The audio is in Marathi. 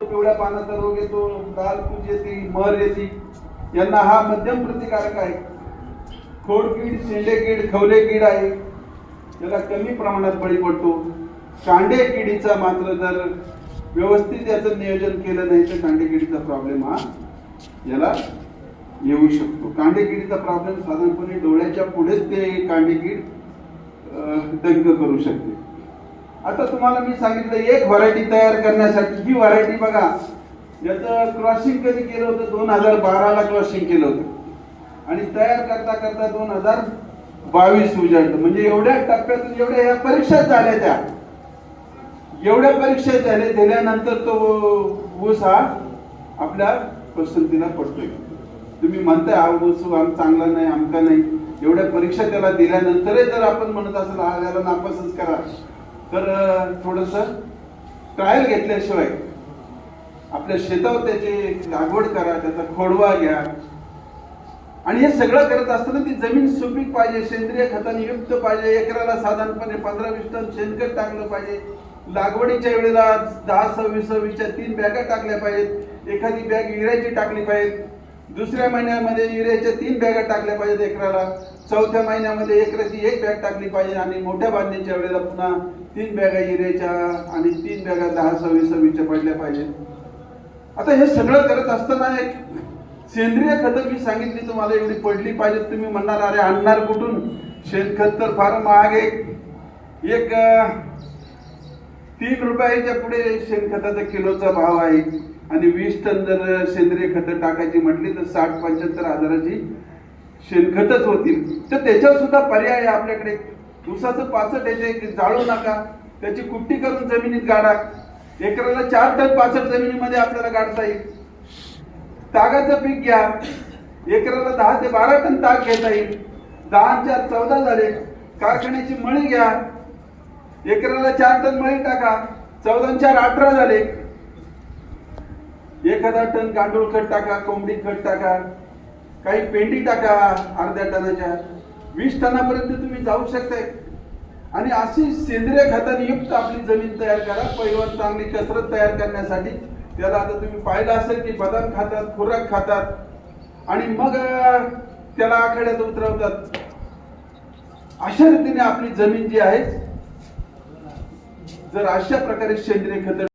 पिवळ्या पानाचा रोग येतो लाल पूज येते मर येते. यांना हा मध्यम प्रतिकारक आहे. खोडकीड शेंडेकीड खवले कीड आहे. याला कमी प्रमाणात बळी पडतो. कांडे किडीचा मात्र जर व्यवस्थित याचं नियोजन केलं नाही तर कांडे किडीचा प्रॉब्लेम हा याला येऊ शकतो. कांडे किडीचा प्रॉब्लेम साधारणपणे डोळ्याच्या पुढेच ते कांडे कीड दंग करू शकते. आता तुम्हाला मी सांगितलं एक व्हरायटी तयार करण्यासाठी ही व्हरायटी बघा. याचं क्रॉसिंग कधी केलं होतं? दोन हजार बाराला क्रॉसिंग केलं होतं. आणि तयार करता करता दोन हजार बावीस उजाडलं म्हणजे एवढ्या टप्प्यातून एवढ्या ह्या परीक्षा झाल्या त्या. एवढ्या परीक्षा झाल्या दिल्यानंतर तो ऊस हा आपल्या पसंतीला पडतोय. तुम्ही म्हणताय हा ऊस आम चांगला नाही आमका नाही. एवढ्या परीक्षा त्याला दिल्यानंतरही जर आपण म्हणत असेल हा याला नापासच करा. तर थोडस ट्रायल घेतल्याशिवाय आपल्या शेतावर त्याची लागवड करा त्याचा खोडवा घ्या. आणि हे सगळं करत असताना ती जमीन सुपीक पाहिजे सेंद्रिय खताने युक्त पाहिजे एकराला साधारणपणे पंधरा वीस टन शेणखत टाकलं पाहिजे. लागवडीच्या वेळेला दहा सव्वीस सव्वीसच्या तीन बॅगा टाकल्या पाहिजेत. एखादी बॅग विरायची टाकली पाहिजे दुसऱ्या महिन्यामध्ये युरियाच्या तीन बॅगा टाकल्या पाहिजेत एकराला. चौथ्या महिन्यामध्ये एकराची एक बॅग टाकली पाहिजे आणि मोठ्या बांधणीच्या वेळेला पुन्हा तीन बॅगा युरियाच्या आणि तीन बॅगा दहा सव्वीस सव्वीसच्या पडल्या पाहिजेत. आता हे सगळं करत असताना एक सेंद्रिय खतं मी सांगितली तुम्हाला एवढी पडली पाहिजेत. तुम्ही म्हणणार अरे आणणार कुठून? शेणखत तर फार महाग आहे. एक तीन रुपयाच्या पुढे शेणखताचा किलोचा भाव आहे. आणि वीस टन जर सेंद्रिय खतं टाकायची म्हटली तर साठ पंच्याहत्तर हजाराची शेणखतच होतील. तर त्याच्यात सुद्धा पर्याय आहे आपल्याकडे. ऊसाचं पाचट येते जाळू नका. त्याची कुट्टी करून जमिनीत गाडा. एकराला चार टन पाचट जमिनीमध्ये आपल्याला गाडता येईल. तागाचं पीक घ्या. एकराला दहा ते बारा टन ताग घेता येईल. दहा चार चौदा झाले. कारखान्याची मळी घ्या. एकराला चार टन मळी टाका. चौदा चार अठरा झाले. एखादा टन गांडूळ खत टाका कोंबडी खत टाका काही पेंडी टाका अर्ध्या टनाच्या. वीस टनापर्यंत तुम्ही जाऊ शकताय. आणि अशी सेंद्रिय खताने युक्त आपली जमीन तयार करा. पैलवान चांगली कसरत तयार करण्यासाठी. त्याला आता तुम्ही पाहिलं असेल की बदाम खातात खुराक खातात. आणि मग त्याला आखाड्यात उतरवतात. अशा रीतीने आपली जमीन जी आहे जर अशा प्रकारे सेंद्रिय खत